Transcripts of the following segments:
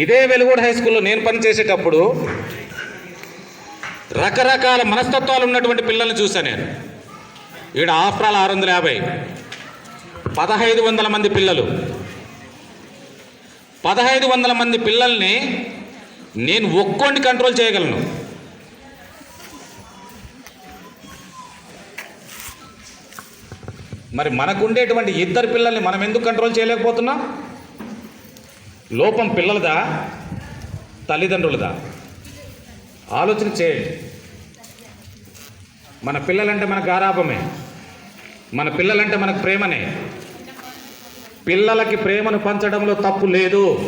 ఇదే వెలుగుడు హై స్కూల్లో నేను పనిచేసేటప్పుడు రకరకాల మనస్తత్వాలు ఉన్నటువంటి పిల్లల్ని చూశాను నేను. ఈడ ఆఫ్టర్ ఆల్ ఆరు వందల యాభై పదహైదు వందల మంది పిల్లలు. పదహైదు వందల మంది పిల్లల్ని నేను ఒక్కోండి కంట్రోల్ చేయగలను. మరి మనకుండేటువంటి ఇద్దరు పిల్లల్ని మనం ఎందుకు కంట్రోల్ చేయలేకపోతున్నాం? లోపం పిల్లలదా? తల్లిదండ్రులదా? ఆలోచన చేయండి. మన పిల్లలంటే మనకు గారాపమే మన పిల్లలంటే మనకు ప్రేమనే. పిల్లలకి ప్రేమను పంచడంలో తప్పు లేదు.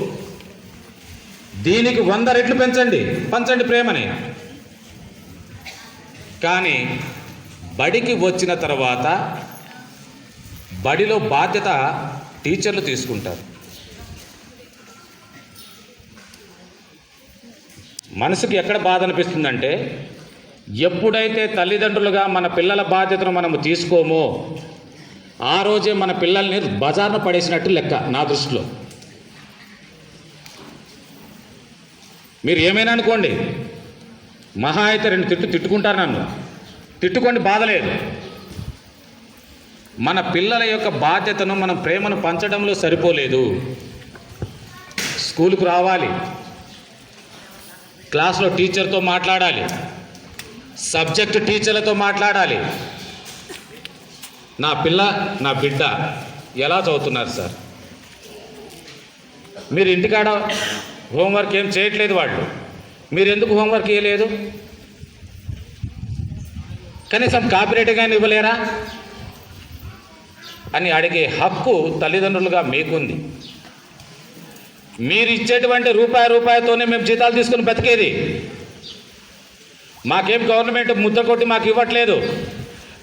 దీనికి వంద రెట్లు పెంచండి. పంచండి ప్రేమని. కానీ బడికి వచ్చిన తర్వాత బడిలో బాధ్యత టీచర్లు తీసుకుంటారు. మనసుకి ఎక్కడ బాధ అనిపిస్తుందంటే ఎప్పుడైతే తల్లిదండ్రులుగా మన పిల్లల బాధ్యతను మనము తీసుకోమో ఆ రోజే మన పిల్లల్ని బజార్న పడేసినట్టు లెక్క నా దృష్టిలో. మీరు ఏమైనా అనుకోండి మహా అయితే రెండు తిట్టు తిట్టుకుంటారు నన్ను. తిట్టుకోండి బాధలేదు మన పిల్లల యొక్క బాధ్యతను మనం ప్రేమను పంచడంలో సరిపోలేదు. స్కూలుకు రావాలి. క్లాస్లో టీచర్తో మాట్లాడాలి. సబ్జెక్ట్ టీచర్లతో మాట్లాడాలి. నా పిల్ల నా బిడ్డ ఎలా చదువుతున్నారు సార్? మీరు ఇంటికాడ హోంవర్క్ ఏం చేయట్లేదు వాళ్ళు. మీరు ఎందుకు హోంవర్క్ చేయలేదు కనీసం కాపీరేట్గా ఇవ్వలేరా? అని అడిగే హక్కు తల్లిదండ్రులుగా మీకుంది. మీరు ఇచ్చేటువంటి రూపాయి రూపాయితోనే మేము జీతాలు తీసుకుని బతికేది. మాకేం గవర్నమెంట్ ముద్ద కొట్టి మాకు ఇవ్వట్లేదు.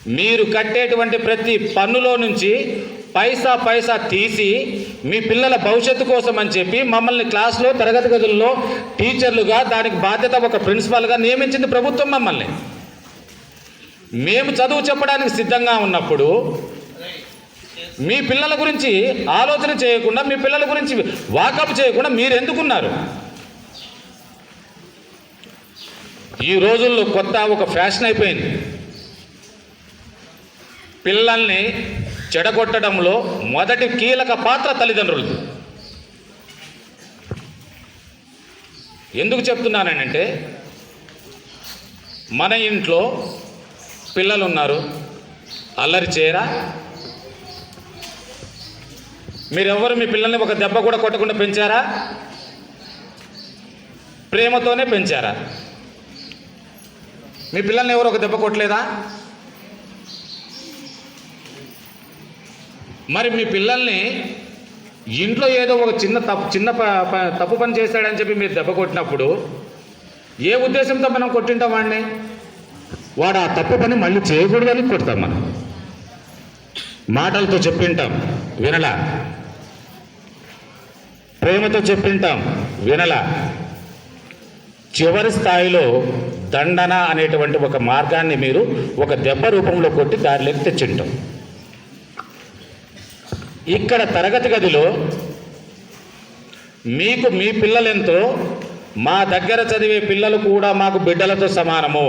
మీరు కట్టేటువంటి ప్రతి పన్నులో నుంచి పైసా పైసా తీసి మీ పిల్లల భవిష్యత్తు కోసం అని చెప్పి మమ్మల్ని క్లాస్లో తరగతి గదుల్లో టీచర్లుగా దానికి బాధ్యత ఒక ప్రిన్సిపాల్గా నియమించింది ప్రభుత్వం మమ్మల్ని. మేము చదువు చెప్పడానికి సిద్ధంగా ఉన్నప్పుడు మీ పిల్లల గురించి ఆలోచన చేయకుండా మీ పిల్లల గురించి వాకప్ చేయకుండా మీరు ఎందుకున్నారు ఈ రోజుల్లో కొత్త ఒక ఫ్యాషన్ అయిపోయింది. పిల్లల్ని చెడగొట్టడంలో మొదటి కీలక పాత్ర తల్లిదండ్రులది. ఎందుకు చెప్తున్నానంటే మన ఇంట్లో పిల్లలు ఉన్నారు అల్లరి చేయరా మీరెవ్వరు మీ పిల్లల్ని ఒక దెబ్బ కూడా కొట్టకుండా పెంచారా? ప్రేమతోనే పెంచారా? మీ పిల్లల్ని ఎవరు ఒక దెబ్బ కొట్టలేదా? మరి మీ పిల్లల్ని ఇంట్లో ఏదో ఒక చిన్న తప్పు చిన్న ప- తప్పు పని చేశాడని చెప్పి మీరు దెబ్బ కొట్టినప్పుడు ఏ ఉద్దేశంతో మనం కొట్టింటాం వాడిని? వాడు ఆ తప్పు పని మళ్ళీ చేయకూడదని కొడతాం మనం. మాటలతో చెప్పింటాం వినలా? ప్రేమతో చెప్పింటాం వినల. చివరి స్థాయిలో దండన అనేటువంటి ఒక మార్గాన్ని మీరు ఒక దెబ్బ రూపంలో కొట్టి దారిలోకి తెచ్చింటాం. ఇక్కడ తరగతి గదిలో మీకు మీ పిల్లలెంతో మా దగ్గర చదివే పిల్లలు కూడా మాకు బిడ్డలతో సమానము.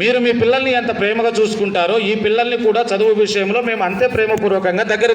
మీరు మీ పిల్లల్ని ఎంత ప్రేమగా చూసుకుంటారో ఈ పిల్లల్ని కూడా చదువు విషయంలో మేము అంతే ప్రేమపూర్వకంగా దగ్గర